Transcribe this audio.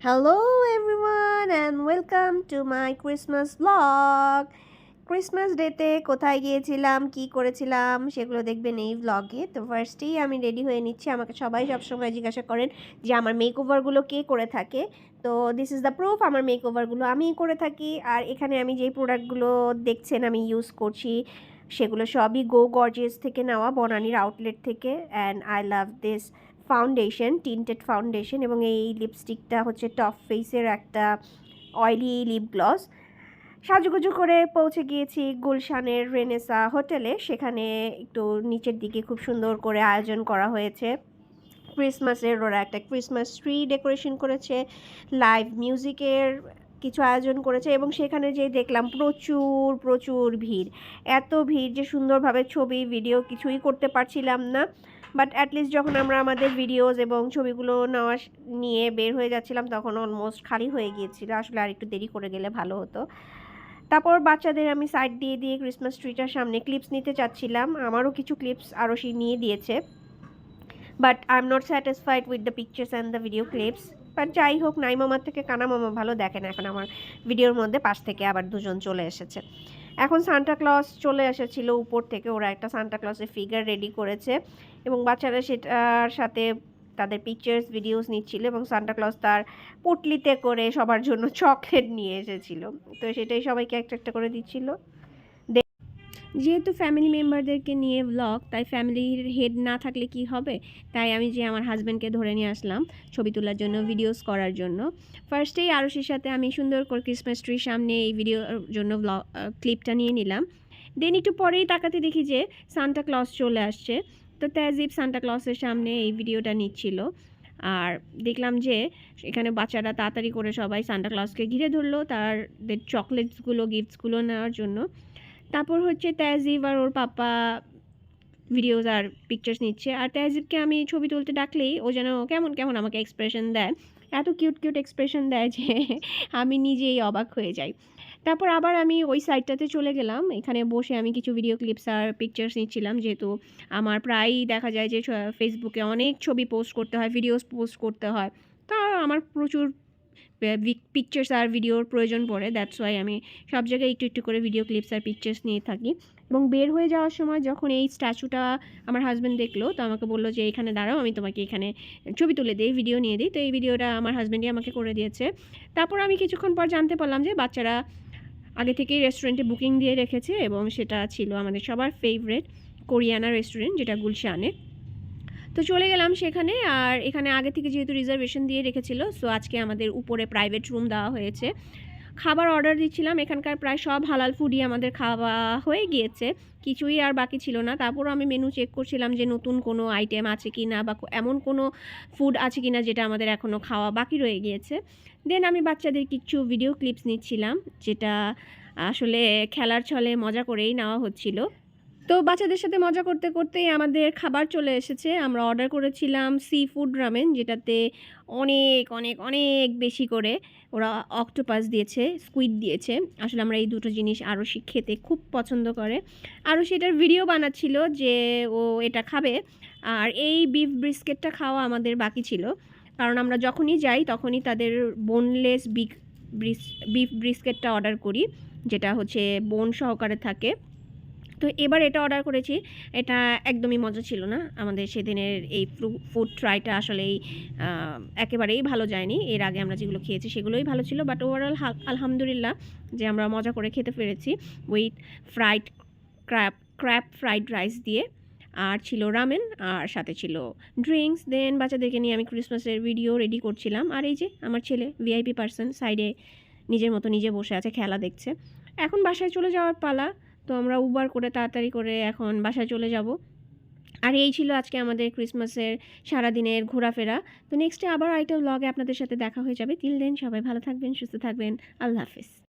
Hello, everyone, and welcome to my Christmas vlog. Christmas ডেতে কোথায় গিয়েছিলাম, কি করেছিলাম, সেগুলো দেখবেন এই ভ্লগে তো ফার্স্টেই আমি রেডি হয়ে নিচ্ছি। আমাকে সবাই সবসময় জিজ্ঞাসা করেন যে, আমার মেক ওভারগুলো কে করে থাকে? তো দিস ইজ দ্য প্রুফ আমার মেক ওভারগুলো আমিই করে থাকি। আর এখানে আমি যেই প্রোডাক্টগুলো দেখছেন, আমি ইউজ করছি, সেগুলো সবই গো গর্জেস থেকে নেওয়া বনানির আউটলেট থেকে। And I love this foundation tinted foundation এবং এই লিপস্টিকটা হচ্ছে টপ ফেসের একটা অয়েলি লিপ গ্লস সাজুগুজু করে পৌঁছে গিয়েছি গুলশানের রেনেসা হোটেলে। সেখানে একটু নিচের দিকে খুব সুন্দর করে আয়োজন করা হয়েছে। ক্রিসমাসের ওরা একটা ক্রিসমাস ট্রি ডেকোরেশন করেছে লাইভ মিউজিকের কিছু আয়োজন করেছে এবং সেখানে যে দেখলাম প্রচুর প্রচুর ভিড়। এত ভিড় যে সুন্দরভাবে ছবি ভিডিও কিছুই করতে পারছিলাম না। বাট অ্যাটলিস্ট যখন আমরা আমাদের ভিডিওস এবং ছবিগুলো নেওয়া নিয়ে বের হয়ে যাচ্ছিলাম, তখন অলমোস্ট খালি হয়ে গিয়েছিল। আসলে আর একটু দেরি করে গেলে ভালো হতো। তারপর বাচ্চাদের আমি সাইড দিয়ে দিয়ে ক্রিসমাস ট্রিটার সামনে ক্লিপস নিতে চাচ্ছিলাম। আমারও কিছু ক্লিপস আরও সে নিয়ে দিয়েছে। But I am not satisfied with the pictures and the video clips but যাই হোক নাই মামার থেকে কানা মামা ভালো দেখেন এখন আমার ভিডিওর মধ্যে পাশ থেকে আবার দুজন চলে এসেছে। এখন সান্টা ক্লস চলে এসেছিল উপর থেকে। ওরা একটা সান্টা ক্লসের ফিগার রেডি করেছে এবং বাচ্চারা সেটার সাথে তাদের পিকচার্স ভিডিওস নিচ্ছিল এবং সান্টা ক্লস তার পুটলিতে করে সবার জন্য চকলেট নিয়ে এসেছিল। তো সেটাই সবাইকে একটা একটা করে দিচ্ছিল। যেহেতু ফ্যামিলি মেম্বারদেরকে নিয়ে ব্লগ তাই ফ্যামিলির হেড না থাকলে কি হবে? তাই আমি যে আমার হাজব্যান্ডকে ধরে নিয়ে আসলাম ছবি তোলার জন্য ভিডিওস করার জন্য। ফার্স্টেই আরশির সাথে আমি সুন্দর করে ক্রিসমাস ট্রির সামনে এই ভিডিওর জন্য ব্লগ ক্লিপটা নিয়ে নিলাম। দেন একটু পরেই তাকাতে দেখি যে সান্টা ক্লস চলে আসছে। তো তেজিব সান্টা ক্লসের সামনে এই ভিডিওটা নিচ্ছিল। আর দেখলাম যে এখানে বাচ্চারা তাড়াতাড়ি করে সবাই সান্টা ক্লসকে ঘিরে ধরলো তাদের চকলেটসগুলো গিফটসগুলো নেওয়ার জন্য। তারপর হচ্ছে তেজিব আর ওর পাপা ভিডিওস আর পিকচার্স নিচ্ছে। আর তেজিবকে আমি ছবি তুলতে ডাকলেই ও যেন কেমন কেমন আমাকে এক্সপ্রেশন দেয়। এত কিউট কিউট এক্সপ্রেশন দেয় যে আমি নিজেই অবাক হয়ে যাই। তারপর আবার আমি ওই সাইডটাতে চলে গেলাম। এখানে বসে আমি কিছু ভিডিও ক্লিপস আর পিকচার্স নিচ্ছিলাম। যেহেতু আমার প্রায়ই দেখা যায় যে ফেসবুকে অনেক ছবি পোস্ট করতে হয় ভিডিওস পোস্ট করতে হয়। তা আমার প্রচুর পিকচার্স আর ভিডিওর প্রয়োজন পড়ে দ্যাটস ওয়াই আমি সব জায়গায় একটু একটু করে ভিডিও ক্লিপস আর পিকচার্স নিয়ে থাকি। এবং বের হয়ে যাওয়ার সময় যখন এই স্ট্যাচুটা আমার হাজব্যান্ড দেখল, তো আমাকে বলল যে, এখানে দাঁড়াও, আমি তোমাকে এখানে ছবি তুলে দিই ভিডিও নিয়ে দিই। তো এই ভিডিওটা আমার হাজব্যান্ডই আমাকে করে দিয়েছে। তারপর আমি কিছুক্ষণ পর জানতে পারলাম যে, বাচ্চারা আগে থেকেই রেস্টুরেন্টে বুকিং দিয়ে রেখেছে এবং সেটা ছিল আমাদের সবার ফেভারেট কোরিয়ানা রেস্টুরেন্ট যেটা গুলশানে। তো চলে গেলাম সেখানে। আর এখানে আগে থেকে যেহেতু রিজার্ভেশন দিয়ে রেখেছিল সো আজকে আমাদের উপরে প্রাইভেট রুম দেওয়া হয়েছে। খাবার অর্ডার দিচ্ছিলাম, এখানকার প্রায় সব হালাল ফুডই আমাদের খাওয়া হয়ে গিয়েছে। কিছুই আর বাকি ছিল না। তারপরও আমি মেনু চেক করছিলাম যে নতুন কোনো আইটেম আছে কি না বা এমন কোনো ফুড আছে কি না যেটা আমাদের এখনও খাওয়া বাকি রয়ে গিয়েছে। দেন আমি বাচ্চাদের কিছু ভিডিও ক্লিপস নিচ্ছিলাম, যেটা আসলে খেলার ছলে মজা করেই নেওয়া হচ্ছিল। তো বাচ্চাদের সাথে মজা করতে, করতেই আমাদের খাবার চলে এসেছে। আমরা অর্ডার করেছিলাম সি ফুড রামেন যেটাতে অনেক অনেক অনেক বেশি করে ওরা অক্টোপাস দিয়েছে স্কুইড দিয়েছে। আসলে আমরা এই দুটো জিনিস আরও খেতে খুব পছন্দ করে। আরও সেটার ভিডিও বানাচ্ছিল যে ও এটা খাবে, আর এই বিফ ব্রিস্কেটটা খাওয়া আমাদের বাকি ছিল। কারণ আমরা যখনই যাই, তখনই তাদের বোনলেস বিফ ব্রিস্কেটটা অর্ডার করি, যেটা হচ্ছে বোন সহকারে থাকে। তো এবার এটা অর্ডার করেছি। এটা একদমই মজা ছিল না। আমাদের সেদিনের এই ফুড ট্রাইটা আসলেই একেবারেই ভালো যায়নি। এর আগে আমরা যেগুলো খেয়েছি সেগুলোই ভালো ছিল। বাট ওভারঅল আলহামদুলিল্লাহ যে আমরা মজা করে খেতে পেরেছি with fried crab crab fried rice দিয়ে। আর ছিল রামেন আর সাথে ছিল ড্রিঙ্কস দেন বাচ্চাদেরকে নিয়ে আমি ক্রিসমাসের ভিডিও রেডি করছিলাম। আর এই যে আমার ছেলে ভিআইপি পার্সন সাইডে নিজের মতো নিজে বসে আছে, খেলা দেখছে। এখন বাসায় চলে যাওয়ার পালা। তো আমরা উবার করে তাড়াতাড়ি করে এখন বাসায় চলে যাব। আর এই ছিল আজকে আমাদের ক্রিসমাসের সারাদিনের ঘোরাফেরা। তো নেক্সটে আবার আরেকটা ব্লগে আপনাদের সাথে দেখা হয়ে যাবে। তিল দেন সবাই ভালো থাকবেন, সুস্থ থাকবেন। আল্লাহ হাফিজ।